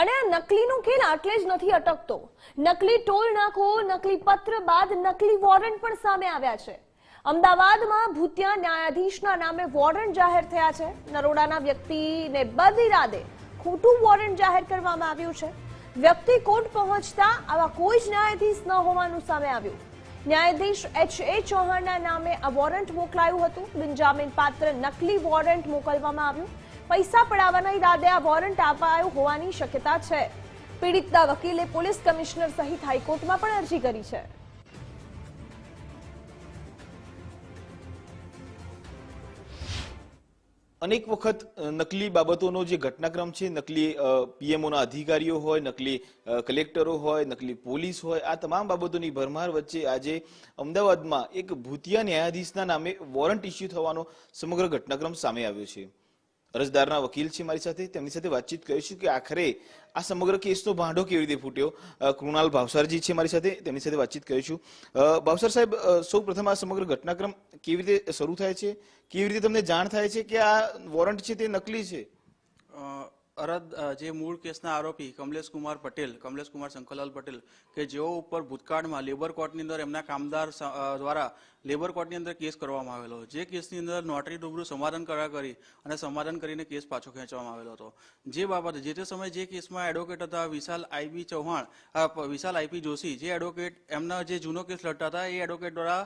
અને આ નકલીનો ખેલ આટલે જ નથી અટકતો. નકલી ટોલ નાકો નકલી પત્ર બાદ નકલી વોરંટ પણ સામે આવ્યા છે. અમદાવાદમાં ભૂતિયા ન્યાયાધીશના નામે વોરંટ જાહેર થયા છે. નરોડાના વ્યક્તિને બદ ઇરાદે ખોટું વોરંટ જાહેર કરવામાં આવ્યું છે. વ્યક્તિ કોર્ટ પહોંચતા આવા કોઈ જ ન્યાયાધીશ ન હોવાનું સામે આવ્યું. ન્યાયાધીશ એચ એ ચૌહાણના નામે આ વોરંટ મોકલાયું હતું. બિનજામીન પાત્ર નકલી વોરંટ મોકલવામાં આવ્યું. પૈસા પડાવવાના ઈરાદે આ વોરંટ અપાયું હોવાની શક્યતા છે. પીડિતના વકીલે પોલીસ કમિશનર સહિત હાઈકોર્ટમાં પણ અરજી કરી છે. અનેક વખત નકલી બાબતોનો જે ઘટનાક્રમ છે, નકલી પીએમઓના અધિકારીઓ હોય, નકલી કલેક્ટરો હોય, નકલી પોલીસ હોય, આ તમામ બાબતોની ભરમાર વચ્ચે આજે અમદાવાદમાં એક ભૂતિયા ન્યાયાધીશના નામે વોરંટ ઇસ્યુ થવાનો સમગ્ર ઘટનાક્રમ સામે આવ્યો છે. અરજદારના વકીલ છે મારી સાથે તેમની સાથે વાતચીત કરીશું કે આખરે આ સમગ્ર કેસનો ભાંડો કેવી રીતે ફૂટ્યો? કૃણાલ ભાવસારજી છે મારી સાથે, તેમની સાથે વાતચીત કરીશું ભાવસાર સાહેબ સૌ પ્રથમ આ સમગ્ર ઘટનાક્રમ કેવી રીતે શરૂ થાય છે? કેવી રીતે તમને જાણ થાય છે કે આ વોરંટ છે તે નકલી છે? અ, અરદ જે મૂળ કેસના આરોપી કમલેશ કુમાર પટેલ કમલેશ કુમાર શંકરલાલ પટેલ કે જેઓ ઉપર ભૂતકાળમાં લેબર કોર્ટની અંદર એમના કામદાર દ્વારા લેબર કોર્ટની અંદર કેસ કરવામાં આવેલો જે કેસની અંદર નોટરી રૂબરૂ સમાધાન કરા કરી અને સમાધાન કરીને કેસ પાછો ખેંચવામાં આવેલો હતો. જે બાબતે જે તે સમયે જે કેસમાં એડવોકેટ હતા વિશાલ આઈબી ચૌહાણ વિશાલ આઈપી જોશી જે એડવોકેટ એમના જે જૂનો કેસ લડતા હતા એ એડવોકેટ દ્વારા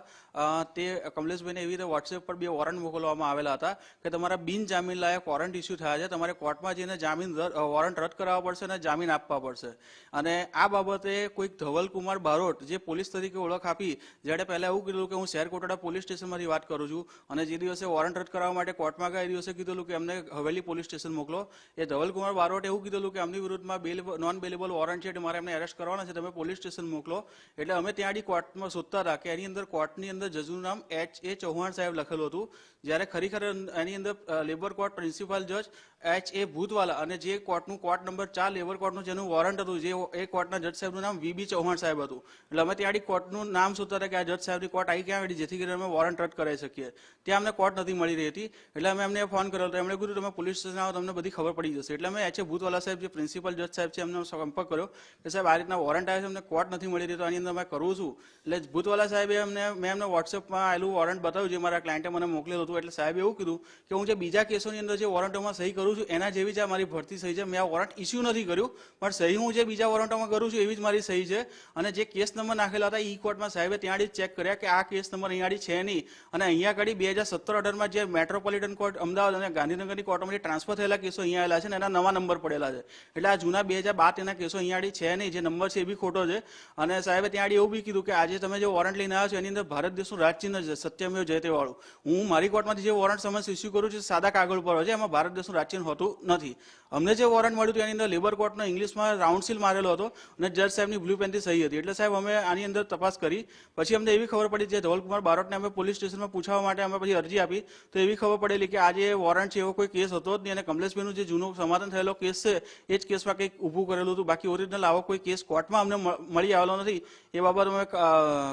તે કમલેશભાઈને એવી રીતે વોટ્સએપ પર બે વોરંટ મોકલવામાં આવેલા હતા કે તમારા બિન જામીન લાયક વોરંટ ઇસ્યુ થયા છે તમારે કોર્ટમાં જઈને જામીન રદ- વોરંટ રદ કરાવવા પડશે અને જામીન આપવા પડશે. અને આ બાબતે કોઈક ધવલકુમાર બારોટ, જે પોલીસ તરીકે ઓળખ આપી જ્યારે પહેલા એવું કીધું કે હું શહેર કોટડા પોલીસ સ્ટેશનમાંથી વાત કરું છું, અને જે દિવસે વોરંટ રદ કરાવવા માટે કોર્ટમાં ગયા એ દિવસે કીધેલું કે અમને હવેલી પોલીસ સ્ટેશન મોકલો. એ ધવલકુમાર બારોટે એવું કીધેલું કે આમની વિરુદ્ધમાં બેલ નોન બેલેબલ વોરંટ છે, એટલે મારે એમને એરેસ્ટ કરવાના છે, તમે પોલીસ સ્ટેશન મોકલો. એટલે અમે ત્યાં કોર્ટમાં શોધતા હતા કે એની અંદર કોર્ટની અંદર જજનું નામ એચ, એ ચૌહાણ સાહેબ લખેલું હતું. જ્યારે ખરેખર એની અંદર લેબર કોર્ટ પ્રિન્સિપાલ જજ એચ, એ ભૂતવાલા અને જે કોર્ટનું, કોર્ટ નંબર ચાર, લેબર કોર્ટનું જેનું વોરંટ હતું, જે એ કોર્ટના જજ સાહેબનું નામ વીબી ચૌહાણ સાહેબ હતું. એટલે અમે ત્યાં કોર્ટનું નામ શોધતા હતા કે આ જજ સાહેબની કોર્ટ આવી ક્યાં આવી જેથી કરીને અમે વોરંટ રદ કરાવી શકીએ. ત્યાં અમને કોર્ટ નથી મળી રહી હતી. એટલે અમે એમને ફોન કર્યો હતો એમણે કીધું, તમે પોલીસ સ્ટેશન આવો, તમને બધી ખબર પડી જશે. એટલે અમે એચ ભૂતવાલા સાહેબ, જે પ્રિન્સિપલ જજ સાહેબ છે, એમને સંપર્ક કર્યો કે સાહેબ, આ રીતના વોરંટ આવે છે, અમને કોર્ટ નથી મળી રહી, તો આની અંદર અમે કરું છું. એટલે ભૂતવાલા સાહેબે અમને, મેં એમને વોટ્સએપમાં આવેલું વોરંટ બતાવ્યું, જે મારા ક્લાયન્ટે મને મોકલેલું હતું. એટલે સાહેબે એવું કીધું કે હું જે બીજા કેસોની અંદર જે વોરંટોમાં સહી કરું છું, એના જેવી જ આ મારી ભરતી સહી છે. મેં આ વોરંટ ઇસ્યુ નથી કર્યું, પણ સહી હું જે બીજા વોરંટોમાં કરું છું એવી જ મારી સહી છે. અને જે કેસ નંબર નાખેલા હતા ઈ કોર્ટમાં સાહેબે ત્યાં ચેક કર્યા કે આ કેસ નંબર અહીંયા છે નહીં. અને અહીંયા આગળ બે હજાર સત્તર અઢારમાં જે મેટ્રોપોલિટન કોર્ટ અમદાવાદ અને ગાંધીનગરની કોર્ટમાંથી ટ્રાન્સફર થયેલા કેસો અહીંયા આવેલા છે અને એના નવા નંબર પડેલા છે. એટલે આ જૂના બે હજાર બાર તેના કેસો અહીંયા આગળ છે નહીં, જે નંબર છે એ બી ખોટો છે. અને સાહેબે ત્યાં એવું બી કીધું કે આજે તમે જે વોરંટ લઈને આવ્યા છો, એની અંદર ભારત દેશનું રાજચિહ્ન છે, સત્યમેવ જયતે વાળું હું મારી કોર્ટમાંથી જે વોરંટ સમજ ઇસ્યુ કરું છું સાદા કાગળ પર હોય છે, એમાં ભારત દેશનું રાજચિહ્ન હોતું નથી. અમને જે વોરંટ મળ્યું હતું, એની અંદર લેબર કોર્ટનો ઇંગ્લિશમાં રાઉન્ડ સીલ મારેલો હતો અને જજ સાહેબની બ્લુ પેનથી સહી હતી. એટલે સાહેબ, અમે આની અંદર તપાસ કરી. પછી અમને એવી ખબર પડી જે ધવલકુમાર બારોટને અમે પોલીસ સ્ટેશનમાં પૂછવા માટે અમે પછી અરજી આપી. તો એવી ખબર પડેલી કે આ જે વોરંટ છે એવો કોઈ કેસ હતો જ નહીં અને કમલેશભાઈનું જે જૂનો સમાધાન થયેલો કેસ છે, એ જ કેસમાં કંઈક ઊભું કરેલું હતું. બાકી ઓરિજિનલ આવો કોઈ કેસ કોર્ટમાં અમને મળી આવેલો નથી. એ બાબત અમે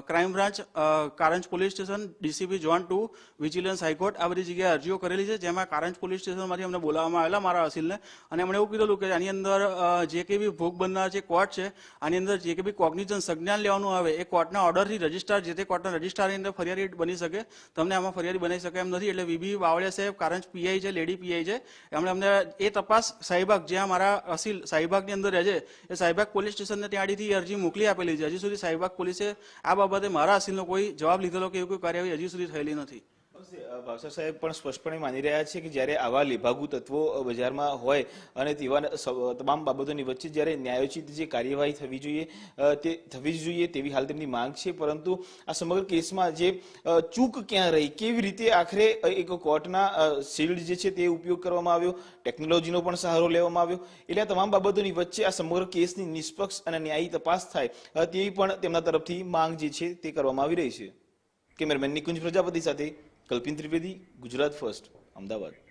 crime branch Karanj police station DCP zone two vigilance high court આ બધી જગ્યાએ અરજીઓ કરેલી છે, જેમાં કારંજ પોલીસ સ્ટેશનમાંથી અમને બોલાવવામાં આવેલા મારા અસીલને. અને એમણે એવું કીધેલું કે આની અંદર જે કંઈ બી ભોગ બનનાર જે કોર્ટ છે, આની અંદર જે કંઈ બી કોગ્નિઝન સંજ્ઞાન લેવાનું આવે, એ કોર્ટના ઓર્ડરથી રજિસ્ટ્રાર, જે તે કોર્ટના રજિસ્ટ્રારની અંદર ફરિયાદી બની શકે, તમને આમાં ફરિયાદી બનાવી શકે એમ નથી. એટલે વીબી બાવળિયા સાહેબ, કારણ પીઆઈ છે, લેડી પીઆઈ છે, એમણે અમને એ તપાસ સાહીબાગ, જ્યાં મારા અસીલ સાહીબાગની અંદર રહે છે, એ સાહીબાગ પોલીસ સ્ટેશનને ત્યાંથી અરજી મોકલી આપેલી છે. હજી સુધી સાહીબાગ પોલીસે આ બાબતે મારા અસીલનો કોઈ જવાબ લીધેલો કે એવી કોઈ કાર્યવાહી હજી સુધી થયેલી નથી. ભાવસાર સાહેબ પણ સ્પષ્ટપણે માની રહ્યા છે કે જ્યારે આવા લેભાગુ તત્વો બજારમાં હોય અને તેવા તમામ બાબતોની વચ્ચે જ્યારે ન્યાયોચિત જે કાર્યવાહી થવી જોઈએ તે, થવી જ જોઈએ તેવી હાલ તેમની માંગ છે. પરંતુ આ સમગ્ર કેસમાં જે ચૂક ક્યાં રહી, કેવી રીતે આખરે એક કોર્ટના શિલ્ડ જે છે તે ઉપયોગ કરવામાં આવ્યો, ટેકનોલોજીનો પણ સહારો લેવામાં આવ્યો. એટલે આ તમામ બાબતોની વચ્ચે આ સમગ્ર કેસની નિષ્પક્ષ અને ન્યાયી તપાસ થાય તેવી પણ તેમના તરફથી માંગ જે છે તે કરવામાં આવી રહી છે. કેમેરામેન નિકુંજ પ્રજાપતિ સાથે કલ્પિન ત્રિવેદી ગુજરાત ફર્સ્ટ અમદાવાદ.